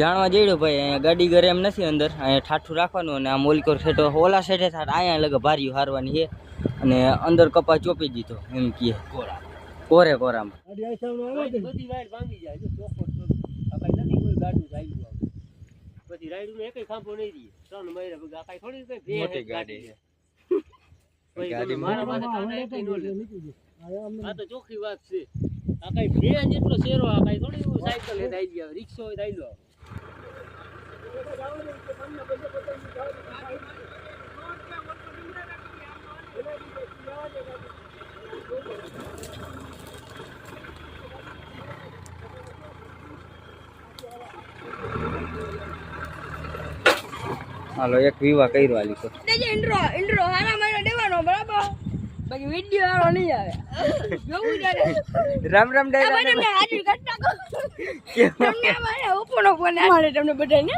જાણવા જઈડ્યું ભાઈ અહીંયા ગાડી ઘરે એમ નથી અંદર. અહીંયા ઠાઠું રાખવાનું અને આ મોલકોર ખેટો ઓલા સાઈડે થાટ અહીંયા લગે ભાર્યું હારવાની છે અને અંદર કપા ચોપી દીધો એમ કહે. કોરે. કોરામાં. બધી વાયર ભાંગી જાય. ગાડું ચાલ્યું આવે. બધી રાયડું ને એકેય ખાંભો નહીં રહી. ત્રણ મહિના ભેગા. થોડી બે મોટી ગાડી છે. ભાઈ મારા પાસે. આ તો ચોખ્ખી વાત છે. આ કાંઈ બે જેટલો શેરો આ કાંઈ થોડી સાયકલ એ થઈ ગયા. રિક્ષો થઈ ગયો હાલો એક વિવાહ કર્યો આલી તો. ઇન્ટ્રો ઇન્ટ્રો હારા મને દેવાનો બરાબર? બાકી વિડિયો વાળો નહીં આવે. જોવું ત્યારે રામ રામ ડાયરા મને મેં હાજર નાખો તમને અમારે ફોન આવે. તમને બધાને.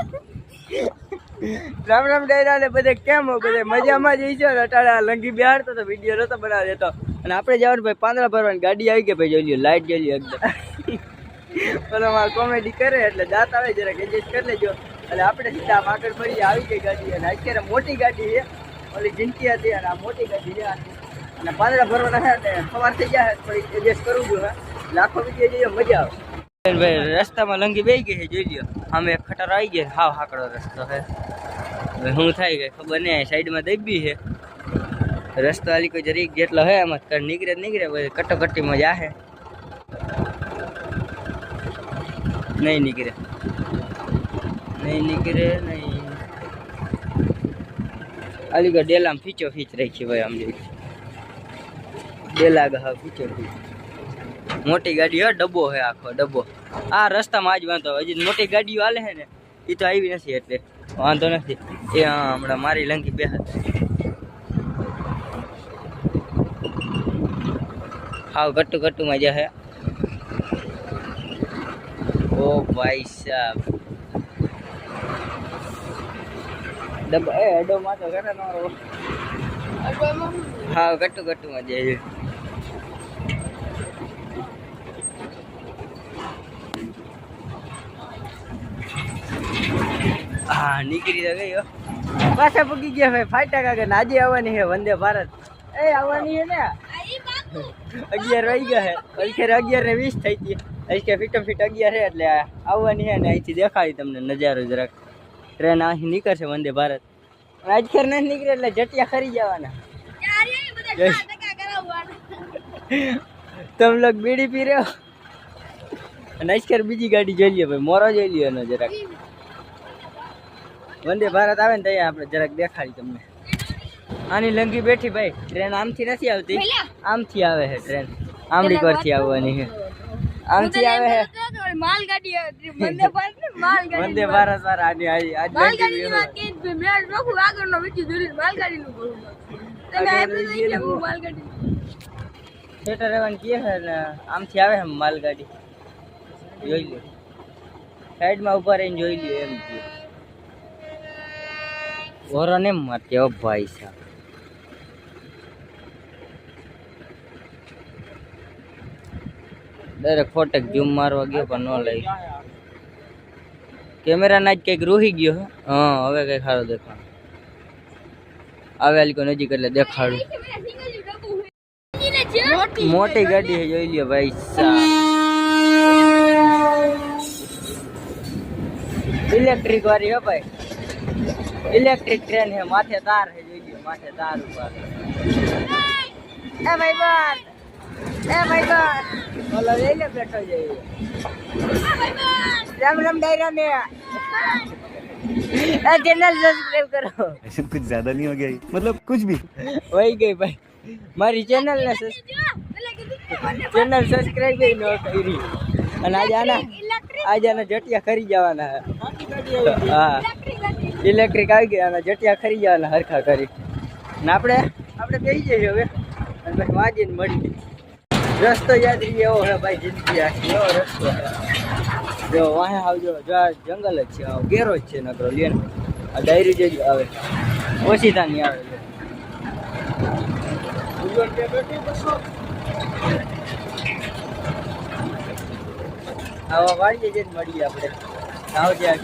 રામ રામ ડાયરા ને બધે કેમ હો બધે? મજામાં જ છે ને? અટાણે આ લંગી બિહાડતો તો વીડિયો નતો બનાવી દેતો. અને આપણે જવાનું ભાઈ પાંદડા ભરવાની ગાડી આવી ગઈ ભાઈ, જોઈ લ્યો, લાઈટ જોઈ લ્યો એકદમ. પેલો મારે કોમેડી કરે એટલે દાંત આવે, જરાક એડજસ્ટ કરી લેજો. એટલે આપણે સીધા આગળ ફરી આવી ગઈ ગાડી. અને અત્યારે મોટી ગાડી છે. ઓલી જિંદગી હતી અને આ મોટી ગાડી છે અને પાંદડા ભરવાના સવાર થઈ જાય થોડીક એડજસ્ટ કરવું જોઈએ લાખો વીડિયો જોઈએ મજા આવે. રસ્તામાં લંગી બેસી ગઈ છે જોઈ લ્યો અમે એક ખટારો આવી ગયા હાવ હાકડો રસ્તો છે હવે શું થાય ગઈ ખબર નહીં સાઈડમાં દબી છે રસ્તો આલી કોઈ જરીક જેટલો હે એમાં કર નીકળે તો નીકળે પછી કટોકટીમાં જાહે નહીં નીકળે નહીં નીકળે નહીં આલી ગયો ડેલામાં ફીચો ફીચ રાખી ભાઈ આમ જોઈ ડેલા ગા ફીચો ફીચ મોટી ગાડી ડબ્બો હે આખો, ડબ્બો. આ રસ્તામાં આજ વાંધો હજી મોટી ગાડીઓ હાલે છે ને એ તો આવી નથી એટલે. વાંધો નથી. એ હમણાં મારી લંકી બે હાવ ગટ્ટુ ગટ્ટુમાં જે હે ઓ ભાઈ સાહેબ ડબ્બો એ, અડો માં તો કરે હાવ ગટ્ટુ ગટ્ટુમાં જે હા નીકળી તો ગઈ પાછા પૂકી ગયા ભાઈ ફાટા કાકા આજે આવવાની છે વંદે ભારત. એ આવવાની છે ને. અગિયાર વાગી ગયા છે. અત્યારે અગિયાર ને વીસ થઈ ગઈ. અત્યારે ફીટમ ફીટ અગિયાર છે એટલે આવવાની છે ને અહીંથી દેખાડી તમને નજારો જરાક ટ્રેન અહીં નીકળશે વંદે ભારત. આજખેર નથી નીકળે એટલે જટિયા ખરી જવાના. યાર એ બધા જય. ચાર ટકા કરાવવાના. તમે લોગ બીડી પી રહ્યો? અને આજખેર બીજી ગાડી જોઈ લ્યો ભાઈ મોરો જોઈ લ્યો એનો જરાક. વંદે ભારત આવે ને ત્યાં આપણે જરાક દેખાડી તમને. આની લંગી બેઠી ભાઈ ટ્રેન આમથી નથી આવતી. આમથી આવે છે ટ્રેન. આમડી પરથી આવવાની છે. આમથી આવે છે. માલગાડી વંદે ભારત માલગાડી વંદે ભારત આની આજ વાત કે મેં નોખું આગળનો વિડિયો જોઈ માલગાડી નું બોલું તમે માલગાડી થિયેટર રહેવાનું કહે છે ને આમથી આવે છે માલગાડી. જોઈ લો સાઈડમાં ઊભા રહીને જોઈ લ્યો એમ કે ઓરો ને મારતી ઓ ભાઈ સાહેબ ડાયરેક્ટ ફોટેક ઝૂમ મારવા ગયો પણ ન લઈ કેમેરા ના જ કંઈક રૂહી ગયો હે. હા હવે કઈ સારો દેખાણ આવે આલી નજીક એટલે દેખાડું મોટી મોટી ગાડી છે જોઈ લ્યો ભાઈ સાહેબ ઇલેક્ટ્રિક વાળી હો ભાઈ ઇલેક્ટ્રિક ટ્રેન છે માથે તાર છે જોઈ લ્યો માથે તાર ઉપર એ ભાઈ બાર એ ભાઈ બાર ઓલો લઈ લે બેઠો જઈએ રામ રામ ડાયરા ને આ ચેનલ સબસ્ક્રાઇબ કરો ऐसे कुछ ज्यादा नहीं हो गया ये? मतलब कुछ भी વહી ગઈ ભાઈ મારી ચેનલ ને ચેનલ સબસ્ક્રાઇબ ન કરી અને આજે આના આજે આના જટિયા ખરી જવાના હા. ઇલેક્ટ્રિક આવી ગયા અને જટિયા ખરી જવાના હરખા કરી. ને આપણે આપણે બેસી જઈએ હવે. અને પછી વાંચીને મળી રસ્તો યાદ રહી એવો હે ભાઈ જિંદગી આખી એવો રસ્તો જો વાહે આવજો. જો આ જંગલ જ છે ઘેરો જ છે નકરો લે આ ડાયરી જે આવે. ઓછી તાની આવે છે આવા વાળીએ જઈને મળીએ આપણે. આવજે આ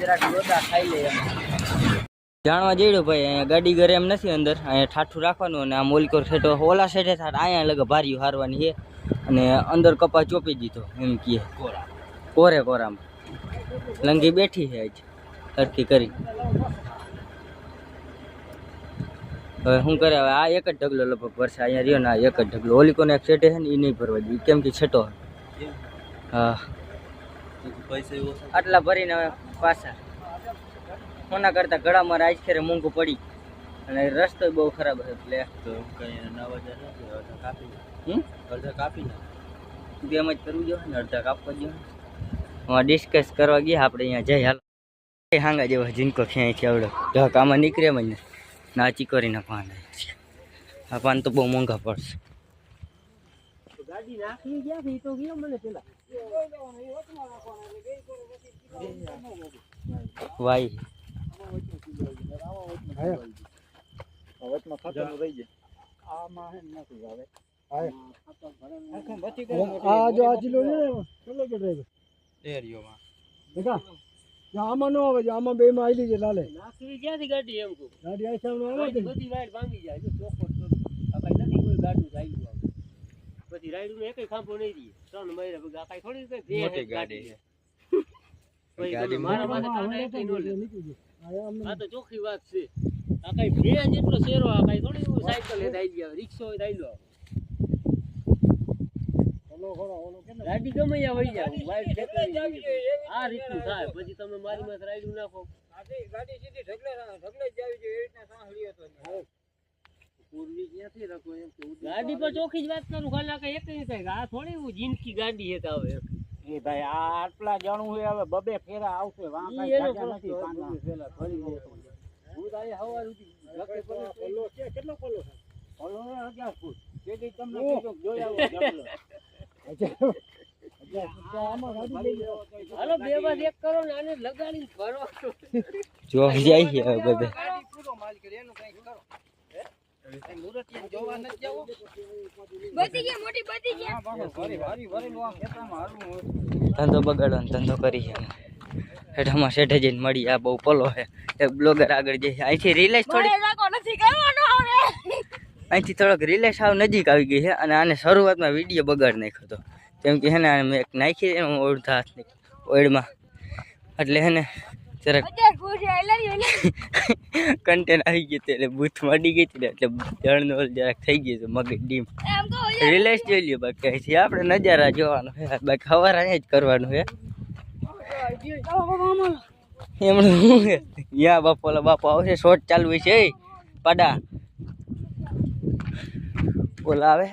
જરાક લોટા ખાઈ લઈએ જાણવા જઈડો ભાઈ અહીંયા ગાડી ઘરે એમ નથી અંદર. અહીંયા ઠાઠું રાખવાનું અને આ મોલકોર ખેટો ઓલા સાઈડે થાટ અહીંયા લગે ભાર્યું હારવાની છે. અને અંદર કપા ચોપી દીધો એમ કહે. કોરે. કોરામાં. લંગી બેઠી છે આજ. સરખી કરી. હવે શું કરે હવે આ એક જ ઢગલો લગભગ ભરશે અહીંયા રહ્યો ને આ એક જ ઢગલો. ઓલી કોને એક છેટે છે ને એ નહીં ભરવા દે. કેમ કે છેટો હા. આટલા ભરીને હવે પાછા. કોના કરતા ગળામાં રાજ ખેરે મોંઘું પડી. અને રસ્તો બહુ ખરાબ હતો એટલે. હમ? નાખ એમ જ કરવું જોઈએ ને અડધા કાપવા જોઈએ. હું ડિસ્કસ કરવા ગયા આપણે અહીંયા જઈ હાલ. એ હાંગા જેવા જીનકો ક્યાંયથી આવડો. ઢક આમાં નીકળે મને ના. ચીકોરીના પાન આ પાન તો બહુ મોંઘા પડશે. ગાડી નાખી ગયા તો ગયો મને પેલા. વાઈ આ જો આ જિલ્લો છે ને ચલો કે ડ્રાઈવર દેખા જો આમાં નો આવે જો આમાં બે માં આવેલી છે લાલે નાખી ક્યાંથી ગાડી એમ કહું ગાડી આ સામે આવે છે બધી વાઈડ ભાંગી જાય જો ચોખ્ખો તો આ કઈ નથી કોઈ ગાડું ચાલ્યું આવે બધી રાઈડું એકેય ખાંભો નહીં રહી. ત્રણ મહિના બગા કઈ થોડી કઈ બે મોટી ગાડી. છે. કોઈ ગમે મારા માથે કાંટા એકેય નો લે. આ આમ આ તો ચોખ્ખી વાત છે. આ કઈ બે જેટલો શેરો આ કઈ થોડી સાયકલ હેઠ આવી ગયા. રિક્ષો હોય તો આઈ લો. ઓલો ખોલો ઓલો કે ગાડી ગમે ત્યાં વહી ઠેકાઈ આ રીતનું થાય. પછી તમે મારી માથે રાઈડું નાખો. પૂર્વી ક્યાંથી રાખો એમ કે ગાડી પર ચોખી જ વાત કરું ખાલી કઈ એક નહીં થાય. આ થોડી જિંદગી ગાડી છે આવે એ ભાઈ આ આટલા જાણું હોય હવે બબે ફેરા આવશે વાં ઈ એનો નથી હતો, પેલા ફરી જાય. હું તો અહીંયા સવાર સુધી ધક્કે પલ્લો છે કેટલો પલ્લો છે? પલ્લો ને અગિયાર ફૂટ. તેથી તમને કીધું જોઈ આવો જો જાય છે હવે બધે બધી ગયા મોટી બધી ગયા ધંધો બગાડવાનો ધંધો કરી છે હેઠામાં શેઠે જઈને મળી આ બહુ પલો છે. એક બ્લોગર આગળ જઈ અહીંથી રિલેસ થોડી અહીંથી થોડોક રિલેસ આવ નજીક આવી ગઈ છે અને આને શરૂઆતમાં વીડિયો બગાડ નાખ્યો હતો. કેમ કે હેને ને મેં એક નાખી હાથની ઓળમાં એટલે હેને જરાક અત્યારે ખુશ છે એટલે કન્ટેન્ટ આવી ગયું હતું એટલે બૂથ મળી ગઈ હતી ને એટલે જળનો ઓલ જરાક થઈ ગયું હતું મગજ ડીમ એમ કહો રિલેસ જોઈ લ્યો બાકી અહીંથી આપણે નજારા જોવાનો છે બાકી સવાર અહીંયા જ કરવાનું છે એમણે શું છે યા બાપોલા બાપો આવશે શોર્ટ ચાલુ હોય છે એ પાડા ઓલા આવે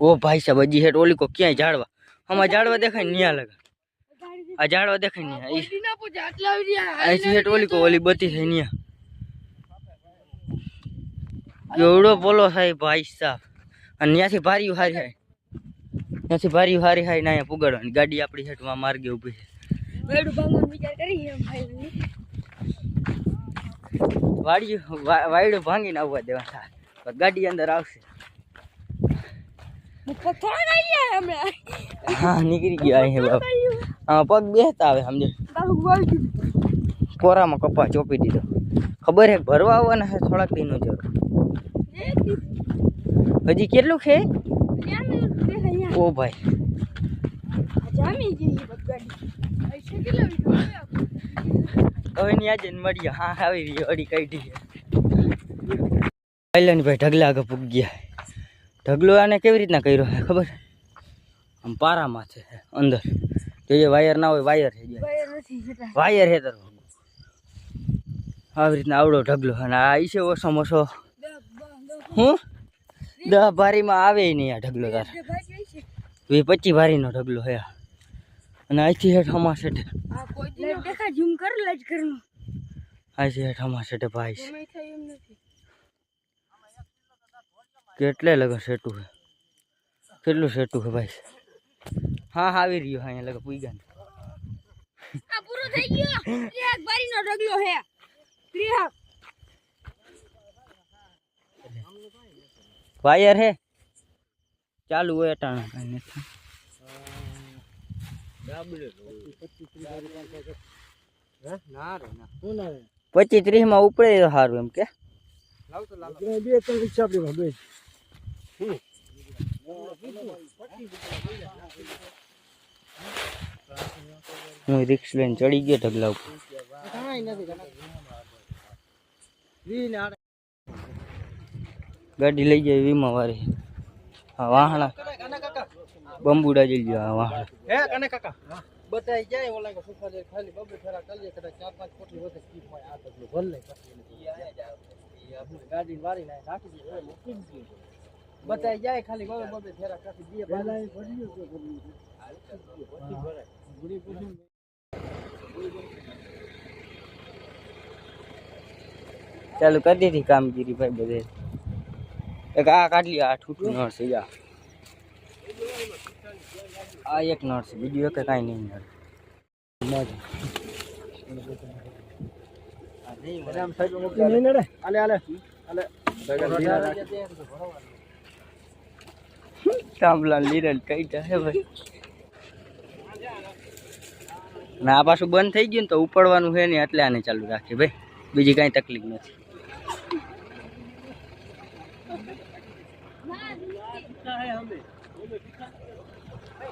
ઓ ભાઈ સાહેબ હજી હેઠ ઓલી કો ક્યાંય ઝાડવા આમાં ઝાડવા દેખાય ને ન્યા લગા આ ઝાડવા દેખાય ને ન્યા. ઈ ના પૂછે આટલા આવી રહ્યા અહીંથી હેઠ ઓલી કો ઓલી બધી થઈ ન્યા એવડો પોલો થાય ભાઈ સાહેબ અને ત્યાંથી ભારી હારી હાય ત્યાંથી ભારી હારી હાય ને અહીંયા પુગાડવાની ગાડી આપણી હેઠમાં માર્ગે ઊભી છે બેડું ભાંગવાનો વિચાર કરી એમ ભાઈ વાડિયું વા- વાયડું ભાંગીને આવવા દેવા થાય પણ ગાડી અંદર આવશે થોડા ખાઈ ગયા અમે હા નીકળી ગયા અહીં બાપ આમાં પગ બેસતા આવે સમજે કોરામાં કપા ચોપી દીધો. ખબર હે ભરવા આવવાના છે થોડાક દિનનો જરૂર હજી કેટલું છે? ઓ ભાઈ. હવે ની આજે મળીએ. હા આવી રહી અડી કાઢી પહેલા ભાઈ ઢગલા આગળ પૂગ ગયા ઢગલો આને કેવી રીતના કર્યો ખબર આમ પારામાં છે અંદર. જો વાયર ના હોય વાયર છે નથી જતા. વાયર છે તારો આવી રીતના આવડો ઢગલો. અને આ છે ઓછો ઓછો હું? દહ ભારીમાં આવે નહીં આ ઢગલો તાર. વીસ પચીસ ભારીનો ઢગલો હે આ. અને અહીંથી હેઠ હમા સેઠ અહીંથી હેઠ હમા સેઠ ભાઈ છે. કેટલે લગન સેટું છે? કેટલું સેટું છે ભાઈ? હા હા આવી રહ્યો હા અહીંયા લગન પૂગ્યા ને આ પૂરો થઈ ગયો. એક બારીનો ડગલો હે. ત્રિહા વાયર હે. ચાલુ હોય અટાણા કઈ નથી? પચીસ ત્રીસમાં ઉપડે સારું એમ કે. બે ત્રણ રિક્ષા બે હું રિક્ષ લઈને ચડી ગયો ઢગલા ઉપર. ગાડી લઈ જાય વીમા વાળી. હા વાહણા. બંબુડા જઈ ગયો હા વાહણા. હે, કને કાકા? બતાઈ જાય, ઓલા કે સુખા દે ખાલી, બબે ફેરા કરીએ કદા ચાર પાંચ કોટી વધે સ્કીપ હોય આ બધું ભલ લે ગાડી વારી નાખી નાખી દે મૂકી દીધી બતાઈ જાય ખાલી બબે બબે ફેરા કાઢી દે પહેલા એ ભરી ગયો તો ભરી પૂછી ચાલુ કરી દીધી કામગીરી ભાઈ બધે. એક આ કાઢલી આ ઠૂઠું નળ છે જા. આ એક નળ છે બીજું એક કાંઈ નહીં નળ. આલે આલે આલે કામલા લીરલ કઈ જાય ના આ પાછું બંધ થઈ ગયું ને તો ઉપડવાનું છે ને એટલે આને ચાલુ રાખીએ ભાઈ. બીજી કાંઈ તકલીફ નથી.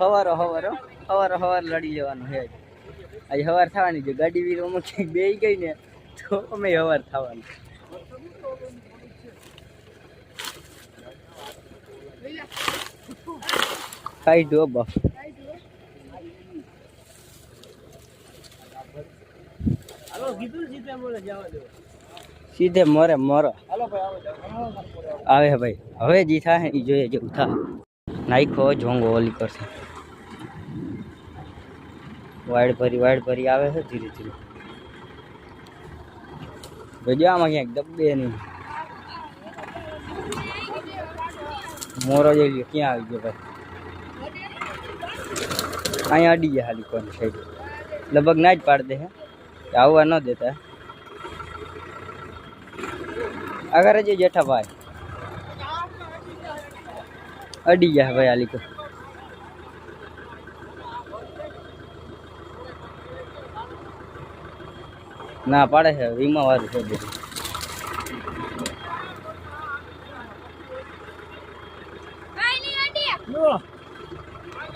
હવારો હવારો. હવારો, હવાર લડી લેવાનું છે આજે. હવાર થવાની છે. ગાડી વીરોમાં ક્યાંક બે ગઈ ને તો અમે હવાર થવાનું. ખાઈ દો બાપ સીધે મરે મરો આવે હે ભાઈ હવે જી થાય એ જોઈએ જેવું થાય નાખો જોંગો ઓલી કરશે વાડ ભરી વાડ ભરી આવે છે ધીરે ધીરે જોજો આમાં ક્યાંક દબે નહીં મોરો જોઈ લ્યો ક્યાં આવી ગયો ભાઈ અહીંયા અડી ગયા ખાલી કોની સાઈડ લગભગ ના જ પાડ દે હે. કે આવવા ન દેતા આગળ જ જેઠા ભાઈ. અડી ગયા ભાઈ આલી કો ના પાડે છે વીમા વાળું છે બધું કાંઈ નહીં આંટી. લો નહીં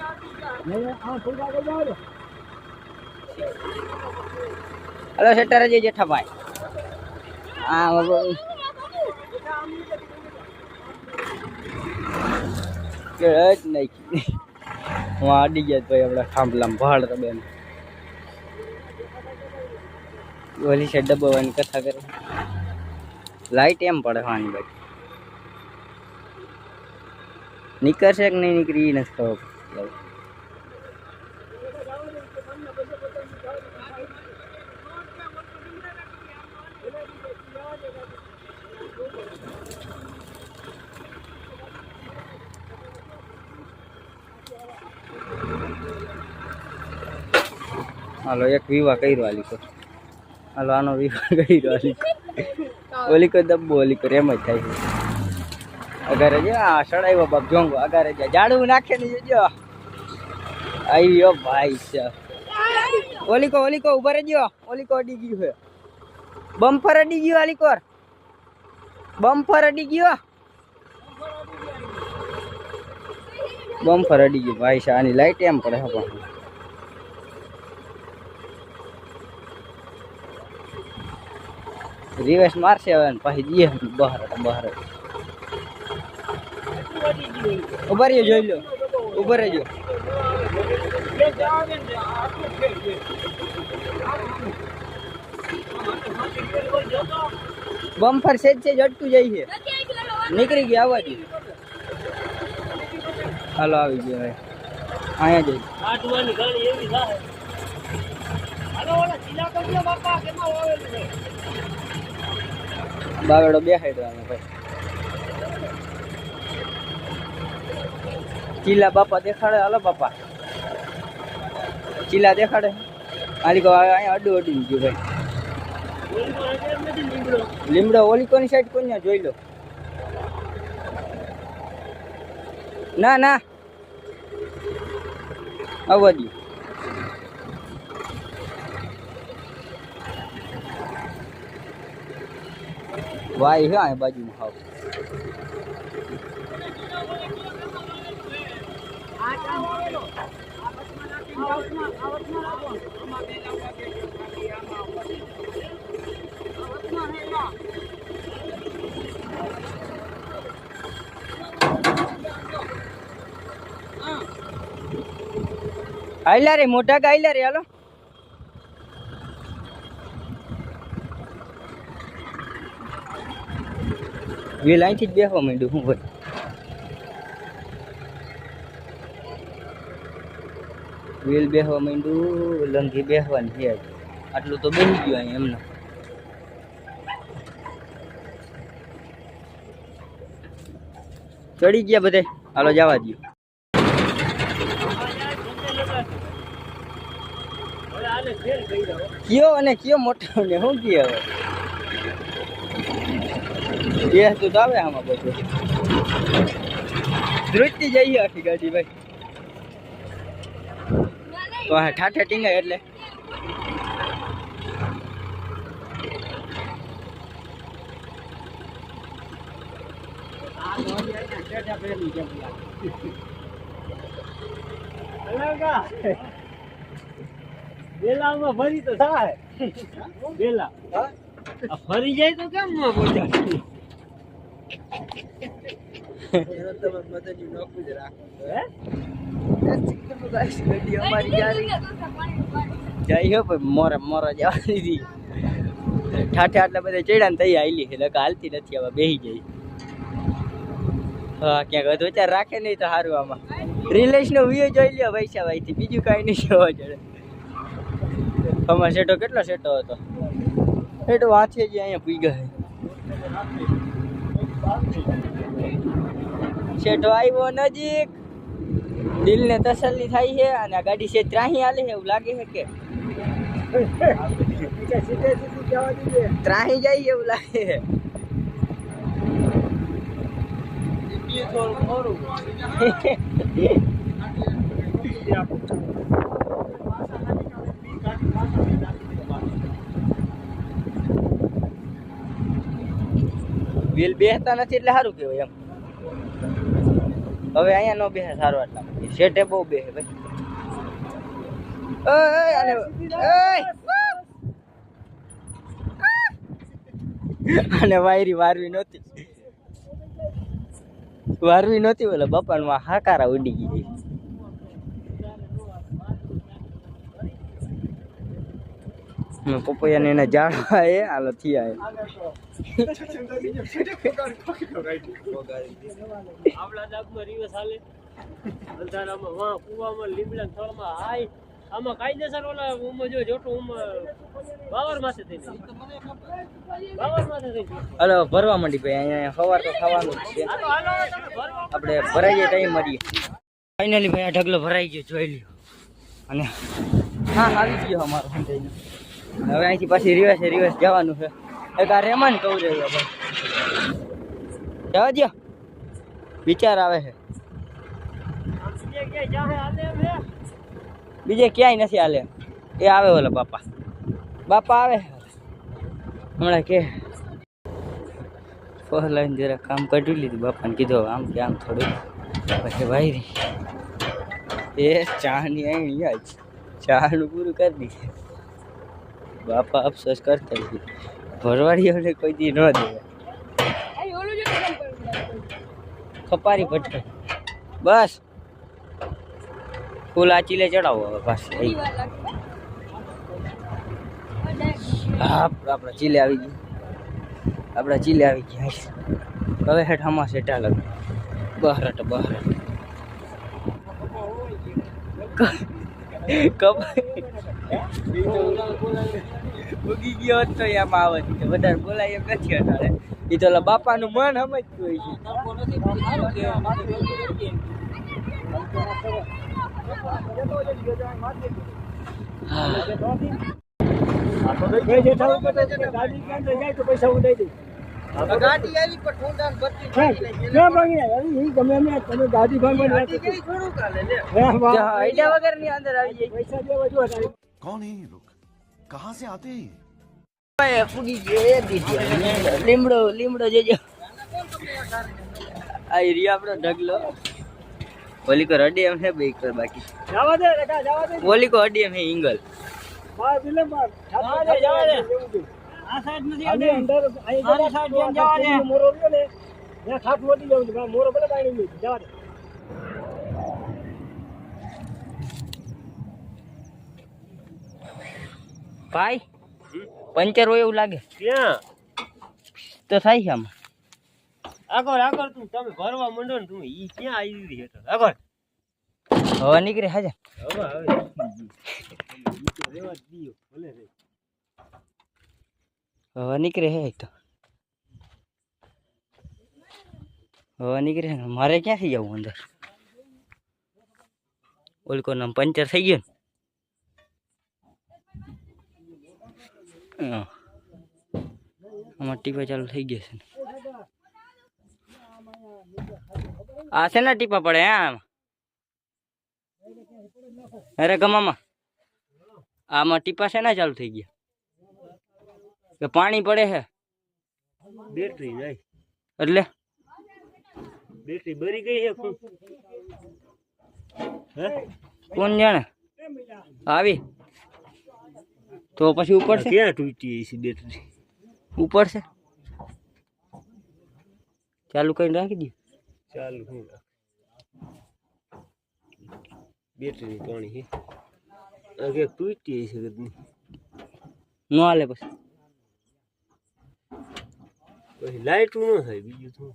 આ થોડું આગળ જાઓ રે. હલો સેટર જ જેઠા ભાઈ આ, હવે કે જ નહીં. હું આડી ગયા ભાઈ આપણા થાંભલામાં ભાડ તો બેન. ઓલી છે ડબ્બાવાની કથા કરે. લાઈટ એમ પડે વાની બાકી. નીકળશે કે નહીં નીકળી નથી ખબર. હાલો, એક વિવાહ કર્યો આલી કો હાલો, આનો વિવાહ કર્યો આલી ઓલીકો દબ્બો ઓલી કર એમ જ થાય. છે અગારે જો આ સડાવ્યો બાપ જોંગો, અગારે જા જાડું નાખે ને જોજો આવ્યો ભાઈ છે. ઓલી કો ઓલી કો ઊભા રહેજો. ઓલી કો અડી ગયું છે. બમ્પર અડી ગયું આલી કોર બમ્પર અડી ગયો. બમ્પર અડી ગયું. ભાઈ છે, આની લાઈટ એમ પડે હા પણ. રિવેશ મારશે હવે ને પછી જઈએ બહાર બહાર ઊભા રહ્યો જોઈ લો ઊભા રહેજો બમ્ફર સેજ સેજ અટકું જાય છે નથી આવી ગયો, હાલો, નીકળી ગયા આવવા દે હાલો આવી ગયો હવે અહીંયા જઈ કાઢવાની ગાડી એવી થાય હાલો ઓલા ચીલા કરજો બાપા કેમાં વાવેલું છે બાવેડો બેસાડ્યો અમે ભાઈ. ચીલા બાપા દેખાડે? હાલો બાપા. ચીલા દેખાડે? આલી કો અહીંયા અડું અડું ગયું ભાઈ. લીમડો ઓલી કોની સાઈડ કોની જોઈ લો? ના ના. આવવા દો વાય હે આ બાજુમાં હાવ. આયલા રે મોટા ગાયલા રે હાલો. વેલ અહીંથી જ બેસવા માંડ્યું, હું ભાઈ વેલ બેસવા માંડ્યું, લંઘી બેસવાની છે આટલું તો બેસી ગયું અહીં એમને. ચડી ગયા બધે? હાલો, જવા દો કયો અને કયો મોટો ને શું કયો હવે? બે તું આવે આમાં બધું. ધ્રુજતી જઈએ આખી ગાડી ભાઈ. તો હા ઠાઠે ટીંગાય એટલે. ફરી તો થાય. ફરી જાય તો કેમ? જઈ હો મોરા મોરે જવા દીધી ઠાઠે આટલા બધા ચડ્યા ને તઈ આવેલી લગા હાલતી નથી, હવે બેસી ગઈ. હા, ક્યાંક વિચાર રાખે નહીં તો સારું આમાં. રિલેશ નો વ્યૂ જોઈ લ્યો વૈશા ભાઈ થી બીજું કાંઈ નહીં જોવા જડે. આમાં સેટો કેટલો સેટો હતો? એટલો વાંચે જ અહીંયા પી ગયા સેટો આવ્યો નજીક. દિલને તસલ્લી થાય છે અને ગાડી છે ત્રાહી હાલે છે, એવું લાગે છે કે? ત્રાહી જાય એવું લાગે છે. વ્હીલ બેસતા નથી એટલે સારું કહેવાય એમ. હવે અહીંયા નો બેસે સારું આટલા શેઠે બહુ બેસે ભાઈ. અને વાયરી વારવી નહોતી. વારવી નહોતી બોલે, બપાનું હાકારા ઉડી ગઈ પપૈયાને એના ઝાડવા એ આલો થયા આપણા ડાબમાં રિવર્સ હાલે અંધારામાં વાં કુવામાં લીમડા થળમાં હાય આમાં કાયદેસર ઓલા ઉમાં જો જોટું ઉમાં બાવર માથે થઈ બાવર માથે થઈ હાલો ભરવા માંડી ભાઈ અહીંયા સવાર તો ખાવાનું છે. આપણે ભરાઈ જાય ટાઈમ મળીએ ફાઇનલી ભાઈ આ ઢગલો ભરાઈ ગયો જોઈ લ્યો. અને હા આવી ગયો અમારો હવે અહીંથી પાછી રિવાસ રિવાસ જવાનું છે. એક આ રેમાન કહું રહ્યો જવા દો વિચાર આવે છે. બીજે ક્યાંય નથી હાલે. એ આવે ઓલા બાપા. બાપા આવે. હમણાં કે. ફોર લાઈન જરા કામ કાઢી લીધું. બાપાને કીધું આમ કે આમ થોડું. પછી ભાઈ એ ચાની અહીં જ ચાનું પૂરું કરી દીધું. બાપા અફસોસ કરતા ભરવાડીઓને કોઈ દી ન દે. ખપારી ભટકે. બસ. ફૂલ આ ચીલે ચડાવો હવે પાછી હા આપણા ચીલે આવી ગઈ. આપણા ચીલે આવી ગયા હવે હેઠ હમા સેટા લગ. બહારટ બહારટ. કબ ઉગી ગયો હોત તો એમ આવત વધારે બોલાય એમ નથી અટાડે એ તો બાપાનું મન સમજતું હોય છે. ગાડી ક્યાં તો જાય તો પૈસા હું દઈ દઈશ ગાડી આવી પણ ઠુંડા ભરતી ગમે એમ તમે ગાડી ભાંગવાની વાત કરો. થોડું કાલે હે, વાહ. कहाँ से आते हैं ये? ભાઈ ફૂગી ગયો એ દીધી લીમડો લીમડો જોજો આ એરિયા આપણો ઢગલો ઓલી કો અડી એમ હે બે કર બાકી જવા દે કાકા જવા દે ઓલી કો અડી એમ હે ઇંગલ બાર દિલે બાર જવા દે, જવા દે. આ સાઈડ નથી આની અંદર અહીં આની side જેમ જવા દે. મોરો રહ્યો ને ત્યાં ખાટું વટી જવું છે મોરો ભલે પાણી નહીં જવા દે ભાઈ પંચર હોય એવું લાગે. તો થાય છે આમાં. આગળ આગળ તું તમે ભરવા માંડો ને તું ઈ ક્યાં આવી રહી હેઠળ? આગળ હવા નીકળે હાજર હવે હવે રેવા દીયો ભલે રે. હવા નીકળે હે તો. હવા નીકળે મારે ક્યાંથી જવું અંદર? ઓલકો નામ પંચર થઈ ગયું ને? આમાં ટીપા ચાલુ થઈ ગયા છે આ છે ને ટીપા પડે આમાં? અરે ગમામાં. આમાં ટીપા છે ને ચાલુ થઈ ગયા? કે પાણી પડે છે બેટરી નહીં એટલે? બેટરી બરી ગઈ છે કોણ જાણે? આવી. તો પછી ઉપર છે? ક્યાં તૂટી છે બેટરી ઉપર છે? ચાલુ કરીને રાખી દઈએ ચાલુ હું બેટરી પાણી છે. આ ક્યાંક તૂટી છે કદની. ન હાલે પછી. પછી લાઇટું ન થાય બીજું શું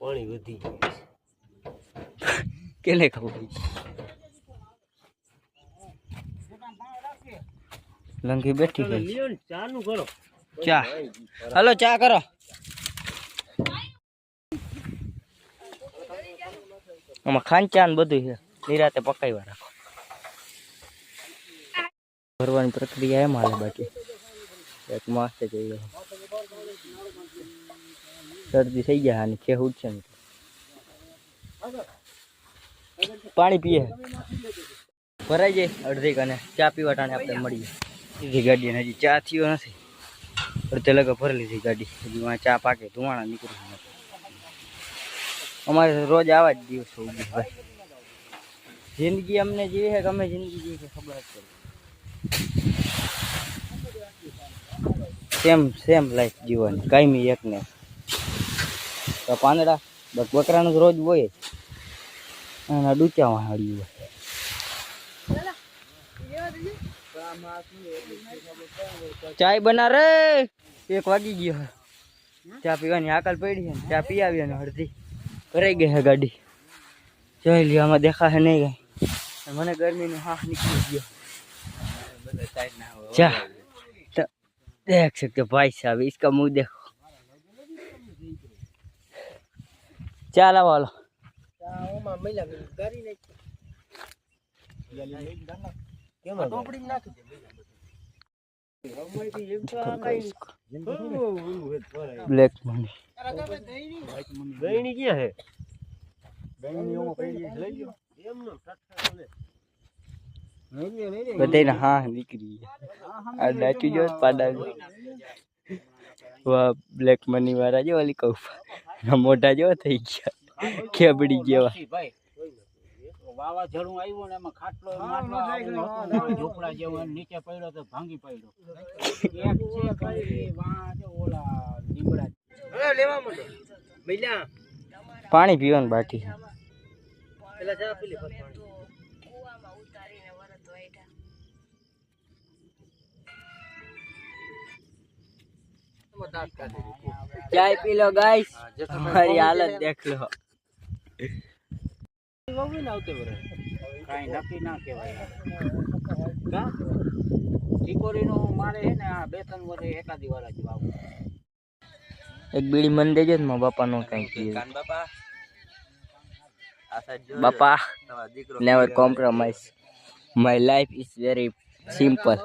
પાણી વધી ગયું છે. કેને ખબર? લંઘી બેઠી ગઈ. કરો. ચા. હલો ચા કરો. આમાં ખાંચા ને બધું છે. નિરાતે પકાવવા રાખો. ભરવાની પ્રક્રિયા એમ હાલે બાકી. એક માસ જોઈએ શરદી થઈ ગયા આની છે ઉઠશે પાણી પીએ. ભરાઈ જાય અડધી કને. ચા પીવા ટાણે આપણે મળીએ. સીધી ગાડી અને હજી ચા થયો નથી. અડધે લગા ભરી લીધી ગાડી. હજી વાં ચા પાકે ધુવાણા નીકળી અમારે રોજ આવા જ દિવસો ઊભી ભાઈ. જિંદગી અમને જીવી છે કે અમે જિંદગી જીવી છે ખબર જ પડે. સેમ સેમ લાઈફ જીવવાની. કાયમી એકને પાંદડા, બસ બકરાનું જ રોજ હોય. અને ડૂચા હાડી હોય ચાય બના રે. એક વાગી ગયો ચા પીવાની આકલ પડી છે ચા પી આવી અને અડધી. ભરાઈ ગઈ છે ગાડી. જોઈ લ્યો, આમાં દેખાશે નહીં ગઈ મને ગરમીનો હાથ નીકળી ગયો. ચા. દેખ સકતે ભાઈ સાહેબ ઇસકા મુંહ દેખો. ચા લાવો, હાલો. ચા કરી નાખી देखो ચાલો વાલો બ્લેક મની ગયણી ક્યાં હે બધાને હા નીકળી ગયા આ ડાચું જો પાડા વાહ બ્લેક મની વાળા જો ઓલી કહું મોઢા જેવા થઈ ગયા ખેબડી જેવા વાવાઝોડું આવ્યું ને એમાં ખાટલો માટલો આવું હતું ઝૂંપડા જેવું નીચે પડ્યો તો ભાંગી પડ્યો. એક છે ઓલા લીમડા. પાણી પીવાનું બાકી છે. ચાય પી લો ગાઈસ મારી હાલત દેખ લો કાંઈ નક્કી ના કહેવાય. કા? ચીકોરીનું મારે છે ને આ બે ત્રણ વર્ષે એકાદી વાર જ વાવું. એક બીડી મન દેજો ને મારા કાંઈ નો કઈ કીધું. બાપા? Never compromise my life is very simple